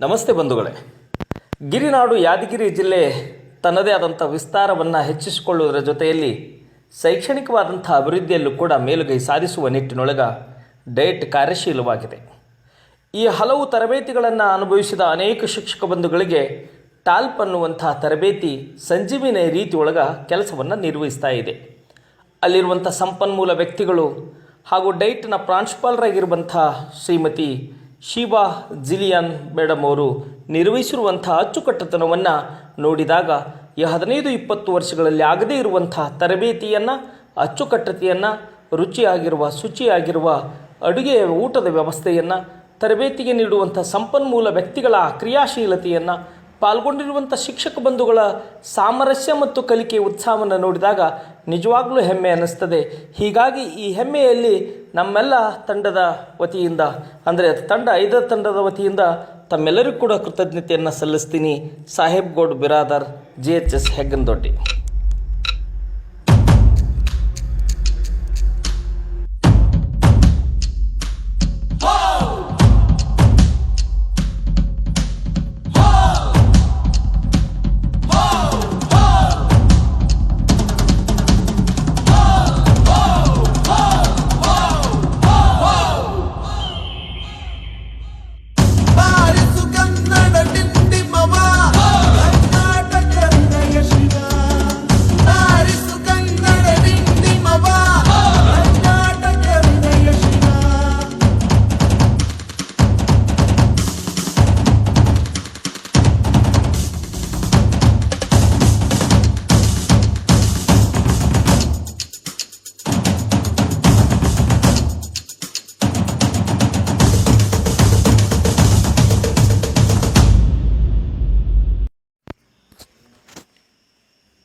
ನಮಸ್ತೆ ಬಂಧುಗಳೇ. ಗಿರಿನಾಡು ಯಾದಗಿರಿ ಜಿಲ್ಲೆ ತನ್ನದೇ ಆದಂಥ ವಿಸ್ತಾರವನ್ನು ಹೆಚ್ಚಿಸಿಕೊಳ್ಳುವುದರ ಜೊತೆಯಲ್ಲಿ ಶೈಕ್ಷಣಿಕವಾದಂಥ ಅಭಿವೃದ್ಧಿಯಲ್ಲೂ ಕೂಡ ಮೇಲುಗೈ ಸಾಧಿಸುವ ನಿಟ್ಟಿನೊಳಗ ಡಯಟ್ ಕಾರ್ಯಶೀಲವಾಗಿದೆ. ಈ ಹಲವು ತರಬೇತಿಗಳನ್ನು ಅನುಭವಿಸಿದ ಅನೇಕ ಶಿಕ್ಷಕ ಬಂಧುಗಳಿಗೆ ಟಾಲ್ಪ್ ಅನ್ನುವಂಥ ತರಬೇತಿ ಸಂಜೀವಿನಿ ರೀತಿ ಒಳಗ ಕೆಲಸವನ್ನು ನಿರ್ವಹಿಸ್ತಾ ಇದೆ. ಅಲ್ಲಿರುವಂಥ ಸಂಪನ್ಮೂಲ ವ್ಯಕ್ತಿಗಳು ಹಾಗೂ ಡೈಟ್ನ ಪ್ರಾಂಶುಪಾಲರಾಗಿರುವಂಥ ಶ್ರೀಮತಿ ಶೀಬಾ ಜಿಲಿಯನ್ ಮೇಡಮ್ ಅವರು ನಿರ್ವಹಿಸಿರುವಂಥ ಅಚ್ಚುಕಟ್ಟತನವನ್ನು ನೋಡಿದಾಗ ಈ ಹದಿನೈದು ಇಪ್ಪತ್ತು ವರ್ಷಗಳಲ್ಲಿ ಆಗದೇ ಇರುವಂಥ ತರಬೇತಿಯನ್ನು, ಅಚ್ಚುಕಟ್ಟತೆಯನ್ನು, ರುಚಿಯಾಗಿರುವ ಶುಚಿಯಾಗಿರುವ ಅಡುಗೆಯ ಊಟದ ವ್ಯವಸ್ಥೆಯನ್ನು, ತರಬೇತಿಗೆ ನೀಡುವಂಥ ಸಂಪನ್ಮೂಲ ವ್ಯಕ್ತಿಗಳ ಕ್ರಿಯಾಶೀಲತೆಯನ್ನು ಪಾಲ್ಗೊಂಡಿರುವಂಥ ಶಿಕ್ಷಕ ಬಂಧುಗಳ ಸಾಮರಸ್ಯ ಮತ್ತು ಕಲಿಕೆ ಉತ್ಸಾಹವನ್ನು ನೋಡಿದಾಗ ನಿಜವಾಗಲೂ ಹೆಮ್ಮೆ ಅನ್ನಿಸ್ತದೆ. ಹೀಗಾಗಿ ಈ ಹೆಮ್ಮೆಯಲ್ಲಿ ನಮ್ಮೆಲ್ಲ ತಂಡದ ವತಿಯಿಂದ, ಅಂದರೆ ತಂಡ, ಐದರ ತಂಡದ ವತಿಯಿಂದ ತಮ್ಮೆಲ್ಲರಿಗೂ ಕೂಡ ಕೃತಜ್ಞತೆಯನ್ನು ಸಲ್ಲಿಸ್ತೀನಿ. Saheb Goud, Biradar, G H S Heggandoddi.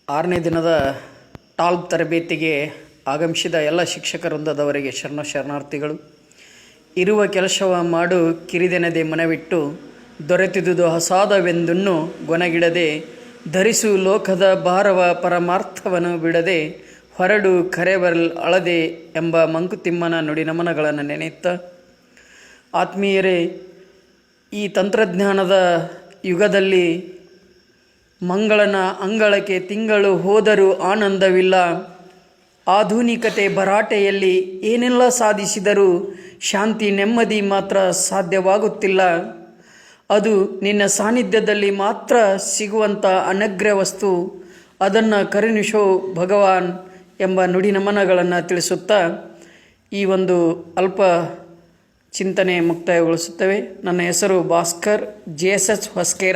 ಆರನೇ ದಿನದ ಟಾಲ್ಬ್ ತರಬೇತಿಗೆ ಆಗಮಿಸಿದ ಎಲ್ಲ ಶಿಕ್ಷಕ ವೃಂದದವರಿಗೆ ಶರಣ ಶರಣಾರ್ಥಿಗಳು, ಇರುವ ಕೆಲಸವ ಮಾಡು ಕಿರಿದೆನದೆ ಮನವಿಟ್ಟು ದೊರೆತಿದುದು ಹಸಾದವೆಂದನ್ನು ಗೊನಗಿಡದೆ, ಧರಿಸು ಲೋಕದ ಭಾರವ ಪರಮಾರ್ಥವನ್ನು ಬಿಡದೆ, ಹೊರಡು ಕರೆಬರಲ್ ಅಳದೆ ಎಂಬ ಮಂಕುತಿಮ್ಮನ ನುಡಿ ನಮನಗಳನ್ನು ನೆನೆಯುತ್ತ. ಆತ್ಮೀಯರೇ, ಈ ತಂತ್ರಜ್ಞಾನದ ಯುಗದಲ್ಲಿ ಮಂಗಳನ ಅಂಗಳಕ್ಕೆ ತಿಂಗಳು ಹೋದರೂ ಆನಂದವಿಲ್ಲ. ಆಧುನಿಕತೆ ಭರಾಟೆಯಲ್ಲಿ ಏನೆಲ್ಲ ಸಾಧಿಸಿದರೂ ಶಾಂತಿ ನೆಮ್ಮದಿ ಮಾತ್ರ ಸಾಧ್ಯವಾಗುತ್ತಿಲ್ಲ. ಅದು ನಿನ್ನ ಸಾನ್ನಿಧ್ಯದಲ್ಲಿ ಮಾತ್ರ ಸಿಗುವಂಥ ಅನಗ್ರ ವಸ್ತು. ಅದನ್ನು ಕರುಣಿಸೋ ಭಗವಾನ್ ಎಂಬ ನುಡಿ ನಮನಗಳನ್ನು ತಿಳಿಸುತ್ತಾ ಈ ಒಂದು ಅಲ್ಪ ಚಿಂತನೆ ಮುಕ್ತಾಯಗೊಳಿಸುತ್ತವೆ. ನನ್ನ ಹೆಸರು Bhaskar, J S H Hoskera.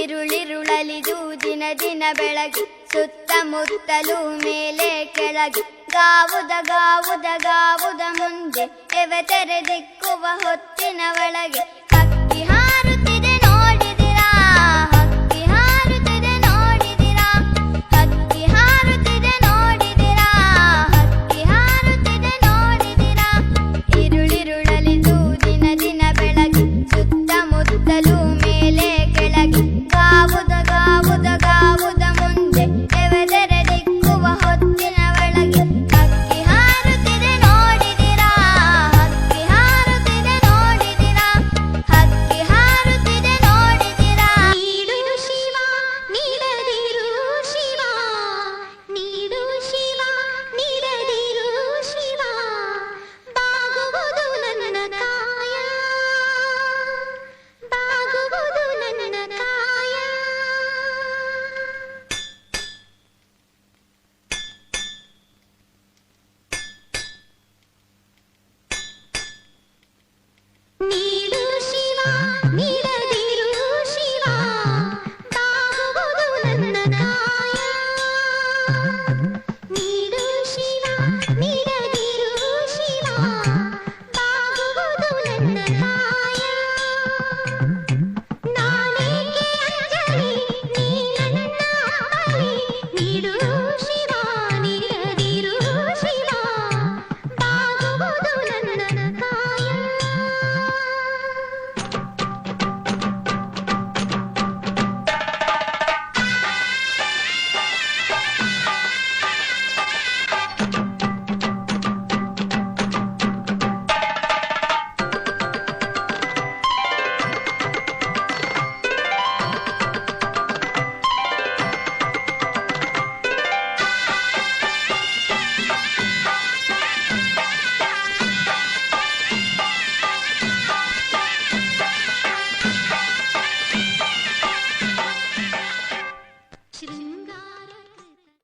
ಇರುಳಿರುಳಲಿದು ದಿನ ದಿನ ಬೆಳಗಿ ಸುತ್ತಮುತ್ತಲು ಮೇಲೆ ಕೆಳಗೆ. ಗಾವುದ ಗಾವುದ ಗಾವುದ ಮುಂದೆ ಎವೆ ತೆರೆದಿಕ್ಕುವ ಹೊತ್ತಿನ ಒಳಗೆ Thank you.